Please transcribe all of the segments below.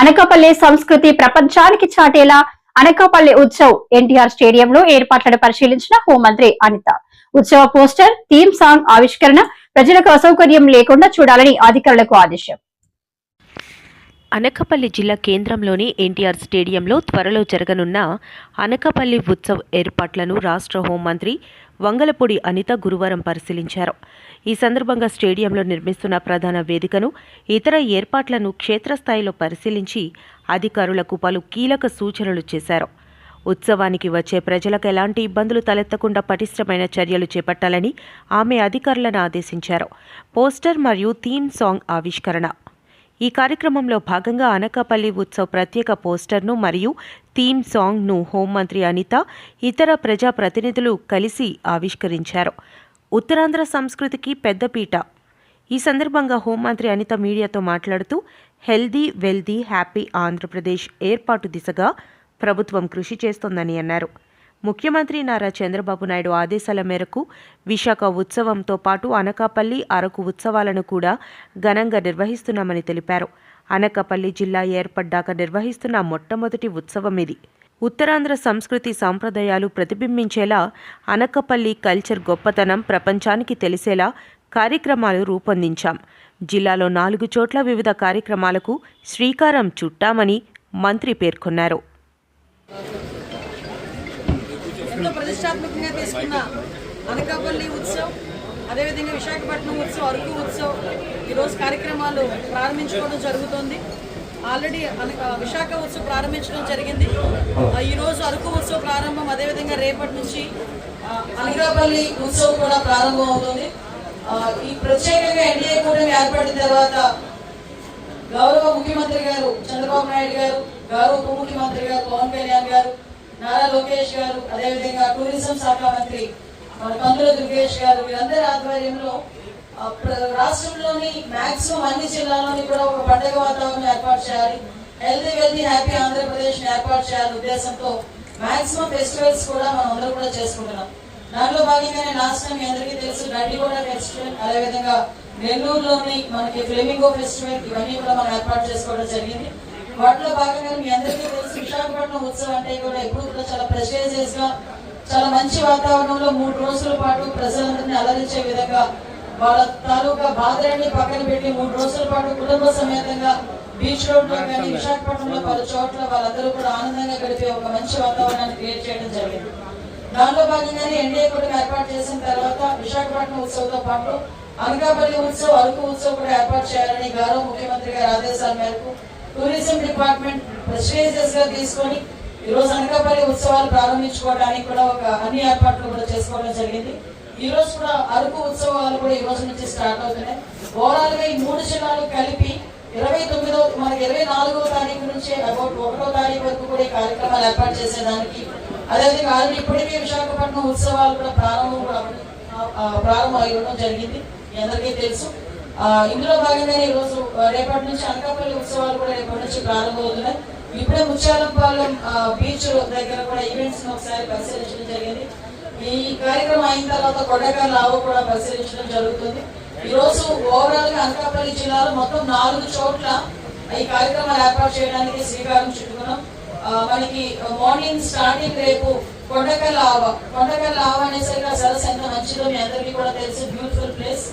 అనకాపల్లి సంస్కృతి ప్రపంచానికి చాటేలా అనకాపల్లి ఉత్సవ్ ఎన్టీఆర్ స్టేడియంలో ఏర్పాట్లను పరిశీలించిన హోంమంత్రి అనిత. ఉత్సవ పోస్టర్ థీమ్ సాంగ్ ఆవిష్కరణ ప్రజలకు అసౌకర్యం లేకుండా చూడాలని అధికారులకు ఆదేశం. అనకాపల్లి జిల్లా కేంద్రంలోని ఎన్టీఆర్ స్టేడియంలో త్వరలో జరగనున్న అనకాపల్లి ఉత్సవ్ ఏర్పాట్లను రాష్ట్ర హోంమంత్రి వంగలపూడి అనిత గురువారం పరిశీలించారు. ఈ సందర్భంగా స్టేడియంలో నిర్మిస్తున్న ప్రధాన వేదికను ఇతర ఏర్పాట్లను క్షేత్రస్థాయిలో పరిశీలించి అధికారులకు పలు కీలక సూచనలు చేశారు. ఉత్సవానికి వచ్చే ప్రజలకు ఎలాంటి ఇబ్బందులు తలెత్తకుండా పటిష్టమైన చర్యలు చేపట్టాలని ఆమె అధికారులను ఆదేశించారు. పోస్టర్ మరియు థీమ్ సాంగ్ ఆవిష్కరణ ఈ కార్యక్రమంలో భాగంగా అనకాపల్లి ఉత్సవ్ ప్రత్యేక పోస్టర్ను మరియు థీమ్ సాంగ్ను హోంమంత్రి అనిత ఇతర ప్రజా ప్రతినిధులు కలిసి ఆవిష్కరించారు. ఉత్తరాంధ్ర సంస్కృతికి పెద్దపీట ఈ సందర్భంగా హోంమంత్రి అనిత మీడియాతో మాట్లాడుతూ హెల్దీ వెల్దీ హ్యాపీ ఆంధ్రప్రదేశ్ ఏర్పాటు దిశగా ప్రభుత్వం కృషి చేస్తోందని అన్నారు. ముఖ్యమంత్రి నారా చంద్రబాబు నాయుడు ఆదేశాల మేరకు విశాఖ ఉత్సవంతో పాటు అనకాపల్లి అరకు ఉత్సవాలను కూడా ఘనంగా నిర్వహిస్తున్నామని తెలిపారు. అనకాపల్లి జిల్లా ఏర్పడ్డాక నిర్వహిస్తున్న మొట్టమొదటి ఉత్సవం ఇది. ఉత్తరాంధ్ర సంస్కృతి సాంప్రదాయాలు ప్రతిబింబించేలా అనకపల్లి కల్చర్ గొప్పతనం ప్రపంచానికి తెలిసేలా కార్యక్రమాలు రూపొందించాం. జిల్లాలో నాలుగు చోట్ల వివిధ కార్యక్రమాలకు శ్రీకారం చుట్టామని మంత్రి పేర్కొన్నారు. ఎంతో ప్రతిష్టాత్మకంగా తీసుకున్న అనకాపల్లి ఉత్సవ్ అదేవిధంగా విశాఖపట్నం ఉత్సవ్ అరకు ఉత్సవ్ ఈరోజు కార్యక్రమాలు ప్రారంభించుకోవడం జరుగుతుంది. ఆల్రెడీ అనక విశాఖ ఉత్సవం ప్రారంభించడం జరిగింది. ఈరోజు అరకు ఉత్సవ ప్రారంభం అదేవిధంగా రేపటి నుంచి అనకాపల్లి ఉత్సవం కూడా ప్రారంభం అవుతుంది. ఈ ప్రత్యేకంగా ఎన్డీఏ కూటమి ఏర్పడిన తర్వాత గౌరవ ముఖ్యమంత్రి గారు చంద్రబాబు నాయుడు గారు గౌరవ ఉప ముఖ్యమంత్రి గారు పవన్ కళ్యాణ్ గారు నారా లోకేష్ గారు అదేవిధంగా టూరిజం శాఖ మంత్రి మన కందుల దుర్గేష్ గారు వీరందరి ఆధ్వర్యంలో రాష్ట్రంలోని మాక్సిమం అన్ని జిల్లాల్లోని కూడా ఒక పండగ వాతావరణం ఏర్పాటు చేయాలి. హెల్తీ వెల్దీ హ్యాపీ ఆంధ్రప్రదేశ్ ఏర్పాటు చేయాలనే ఉద్దేశంతో మాక్సిమం ఫెస్టివల్స్ కూడా మనం అందరూ కూడా చేసుకుంటున్నాం. దాంట్లో భాగంగానే లాస్ట్ టైం మీ అందరికీ తెలుసు కూడా ఫెస్టివల్ అదేవిధంగా నెల్లూరులోని మనకి ఫ్లెమింగో ఫెస్టివల్ ఇవన్నీ కూడా మనం ఏర్పాటు చేసుకోవడం జరిగింది. వాటిలో భాగంగా మీ అందరికీ తెలుసు విశాఖపట్నం ఉత్సవం అంటే కూడా ఎప్పుడు కూడా చాలా ప్రెస్టేజియస్గా చాలా మంచి వాతావరణంలో మూడు రోజుల పాటు ప్రజలందరినీ అలరించే విధంగా వాళ్ళ తాలూకా బాధలన్నీ పక్కన పెట్టి మూడు రోజుల పాటు కుటుంబ సమేతంగా బీచ్ రోడ్లో కానీ విశాఖపట్నంలో పలు చోట్ల వాళ్ళందరూ కూడా ఆనందంగా గడిపే ఒక మంచి వాతావరణాన్ని క్రియేట్ చేయడం జరిగింది. దానిలో భాగంగానే ఎన్డీఏ కూడా ఏర్పాటు చేసిన తర్వాత విశాఖపట్నం ఉత్సవంతో పాటు అనకాపల్లి ఉత్సవ్ అరకు ఉత్సవ్ కూడా ఏర్పాటు చేయాలని గౌరవ ముఖ్యమంత్రి గారి ఆదేశాల మేరకు టూరిజం డిపార్ట్మెంట్ ప్రెస్టేజియస్గా తీసుకొని ఈరోజు అనకాపల్లి ఉత్సవాలు ప్రారంభించుకోవడానికి కూడా ఒక అన్ని ఏర్పాట్లు కూడా చేసుకోవడం జరిగింది. ఈ రోజు కూడా అరకు ఉత్సవాలు కూడా ఈ రోజు నుంచి స్టార్ట్ అవుతున్నాయి. ఓవరాల్గా ఈ మూడు జిల్లాలు కలిపి ఇరవై తొమ్మిదో మనకి ఇరవై నాలుగో తారీఖు నుంచి అబౌట్ ఒకటో తారీఖు వరకు కూడా ఈ కార్యక్రమాలు ఏర్పాటు చేసేదానికి. అదేవిధంగా ఆల్రెడీ ఇప్పటికే విశాఖపట్నం ఉత్సవాలు కూడా ప్రారంభం కూడా అవ్వడం- ప్రారంభం అయ్యడం జరిగింది. అందరికీ తెలుసు. ఇందులో భాగంగానే ఈ రోజు రేపటి నుంచి అనకాపల్లి ఉత్సవాలు కూడా రేపటి నుంచి ప్రారంభమవుతున్నాయి. ఇప్పుడే ముత్యాలంపాలెం బీచ్ దగ్గర కూడా ఈవెంట్స్ ఒకసారి పరిశీలించడం జరిగింది. ఈ కార్యక్రమం అయిన తర్వాత కొడకాల ఆవు కూడా పరిశీలించడం జరుగుతుంది. ఈరోజు ఓవరాల్గా అనకాపల్లి జిల్లాలో మొత్తం నాలుగు చోట్ల ఈ కార్యక్రమాలు ఏర్పాటు చేయడానికి శ్రీకారం చుట్టుకున్నాం. మనకి మార్నింగ్ స్టార్టింగ్ రేపు కొండకల్ ఆవ. కొండకల్ ఆవ అనేసరికి సరస్సు ఎంత మంచిదో మీ అందరికీ కూడా తెలుసు బ్యూటిఫుల్ ప్లేస్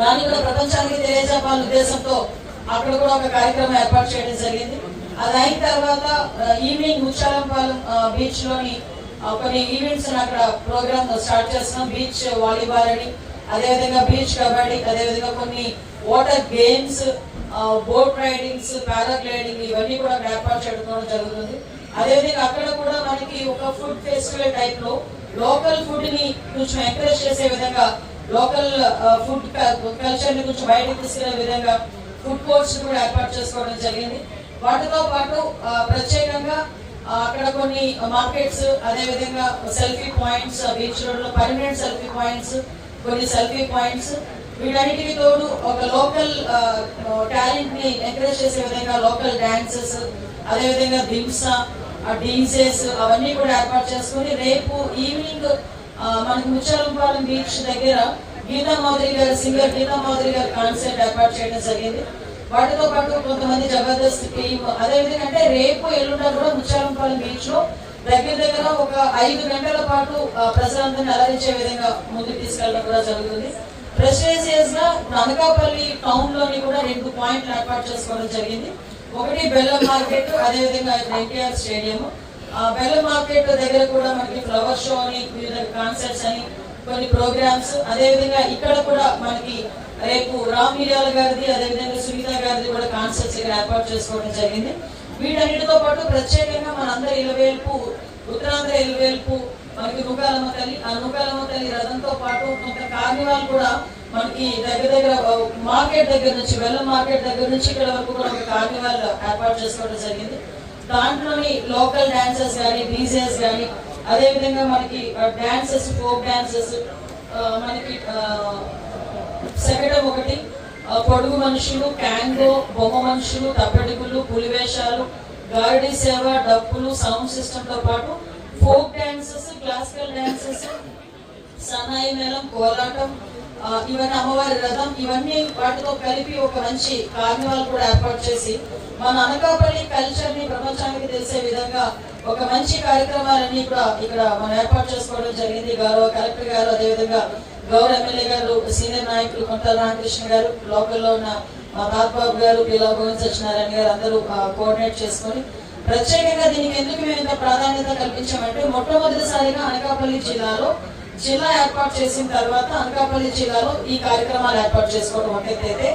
దాన్ని కూడా ప్రపంచానికి తెలియజెప్పాలనే ఉద్దేశంతో అక్కడ కూడా ఒక కార్యక్రమం ఏర్పాటు చేయడం జరిగింది. అది అయిన తర్వాత ఈవినింగ్ ముచ్చాలంపాలెం బీచ్లోని కొన్ని ఈవెంట్స్ అక్కడ ప్రోగ్రామ్ స్టార్ట్ చేస్తున్నాం. బీచ్ వాలీబాల్ అని అదేవిధంగా బీచ్ కబడ్డీ అదేవిధంగా కొన్ని water games boat ridings paragliding ఇవన్నీ కూడా ఏర్పాటు చేయడం జరుగుతుంది. అదేవిధంగా అక్కడ కూడా మనకి ఒక ఫుడ్ ఫెస్టివల్ టైప్లో లోకల్ ఫుడ్ని కొంచెం ఎంకరేజ్ చేసే విధంగా లోకల్ ఫుడ్ కల్చర్ని కొంచెం బయటకు తీసుకునే విధంగా ఫుడ్ కోర్ట్స్ కూడా ఏర్పాటు చేసుకోవడం జరిగింది. వాటితో పాటు ప్రత్యేకంగా అక్కడ కొన్ని మార్కెట్స్ అదేవిధంగా సెల్ఫీ పాయింట్స్ బీచ్ రోడ్లో పర్మనెంట్ సెల్ఫీ పాయింట్స్ కొన్ని సెల్ఫీ పాయింట్స్. వీటన్నిటికి తోడు ఒక లోకల్ టాలెంట్ని ఎంకరేజ్ చేసే విధంగా లోకల్ డ్యాన్సెస్ అదే విధంగా డీజేస్ అవన్నీ కూడా ఏర్పాటు చేసుకుని రేపు ఈవినింగ్ మనకి ముచ్చాలంపాలెం బీచ్ దగ్గర గీతా మాధురి గారు సింగర్ గీతా మాధురి గారు కాన్సర్ట్ ఏర్పాటు చేయడం జరిగింది. వాటితో పాటు కొంతమంది జబర్దస్త్ టీమ్ అదేవిధంగా అంటే రేపు ఎల్లుండా కూడా ముచ్చాలంపాలెం బీచ్లో దగ్గర దగ్గర ఒక ఐదు గంటల పాటు ఆ, ప్రజలందరినీ అలరించే విధంగా ముందుకు తీసుకెళ్ళడం కూడా జరుగుతుంది. ప్రెస్టేజియస్గా అనకాపల్లి టౌన్లోని కూడా రెండు పాయింట్లు ఏర్పాటు చేసుకోవడం జరిగింది. ఒకటి బెల్లం మార్కెట్ అదేవిధంగా ఎన్టీఆర్ స్టేడియం బెల్లం మార్కెట్ దగ్గర కూడా మనకి ఫ్లవర్ షో అని వివిధ కాన్సర్ట్స్ అని కొన్ని ప్రోగ్రామ్స్ అదేవిధంగా ఇక్కడ కూడా మనకి రేపు రామ్ మిర్యాల గారిది అదేవిధంగా సునీత గారిది కూడా కాన్సర్ట్స్ ఇక్కడ ఏర్పాటు చేసుకోవడం జరిగింది. వీటన్నిటితో పాటు ప్రత్యేకంగా మనందరి ఇలవేల్పు ఉత్తరాంధ్ర ఇలవేల్పు మనకి నూకాలమ్మ తల్లి ఆ నూకాలమ్మ తల్లి రథంతో పాటు కొంత కార్నివాల్ కూడా మనకి దగ్గర దగ్గర మార్కెట్ దగ్గర నుంచి వెల్లం మార్కెట్ దగ్గర నుంచి ఇక్కడ వరకు కూడా ఒక కార్నివాల్ ఏర్పాటు చేసుకోవడం జరిగింది. దాంట్లోని లోకల్ డాన్సర్స్ కానీ డీజేస్ కానీ అదేవిధంగా మనకి డాన్సెస్ ఫోక్ డాన్సెస్ మనకి సెకటం ఒకటి పొడుగు మనుషులు క్యాంగో బొమ్మ మనుషులు తప్పెడుగులు పులివేషాలు గారడీ సేవ డప్పులు సౌండ్ సిస్టంతో పాటు ఫోక్ డాన్సెస్ క్లాసికల్ డాన్సెస్ సన్నాయి మేళం కోలాటం ఇవన్నీ అమ్మవారి రథం ఇవన్నీ వాటితో కలిపి ఒక మంచి కార్నివాల్ కూడా ఏర్పాటు చేసి మన అనకాపల్లి కల్చర్ని ప్రపంచానికి తెలిసే విధంగా ఒక మంచి కార్యక్రమాలన్నీ కూడా ఇక్కడ మనం ఏర్పాటు చేసుకోవడం జరిగింది. గౌరవ కలెక్టర్ గారు అదేవిధంగా గౌరవ ఎమ్మెల్యే గారు సీనియర్ నాయకులు కొంటల రామకృష్ణ గారు లోకల్లో ఉన్న మా బాబు గారు పిల్ల గోవింద్ సత్యనారాయణ గారు అందరూ కోఆర్డినేట్ చేసుకొని ప్రత్యేకంగా దీనికి ఎందుకు మేము ఇంత ప్రాధాన్యత కల్పించామంటే మొట్టమొదటిసారిగా అనకాపల్లి జిల్లాలో జిల్లా ఏర్పాటు చేసిన తర్వాత అనకాపల్లి జిల్లాలో ఈ కార్యక్రమాలు ఏర్పాటు చేసుకోవడం ఒకటైతే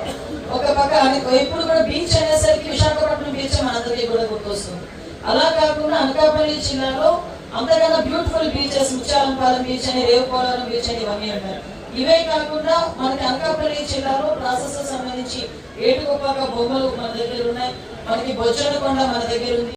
ఒక పక్క అది ఎప్పుడు కూడా బీచ్ అనేసరికి విశాఖపట్నం బీచ్ మనందరికీ కూడా గుర్తొస్తుంది. అలా కాకుండా అనకాపల్లి జిల్లాలో అంతకన్నా బ్యూటిఫుల్ బీచెస్ ముచ్చాలంపాలెం బీచ్ అని రేవుపోలవరం బీచ్ అని ఇవన్నీ అంటారు ఇవే కాకుండా మనకి అనకాపల్లి జిల్లాలో ప్రాసెస్ సంబంధించి ఏటుకొప్పాక బొమ్మలు మన దగ్గర ఉన్నాయి. మనకి బొచ్చనకొండ మన దగ్గర ఉంది.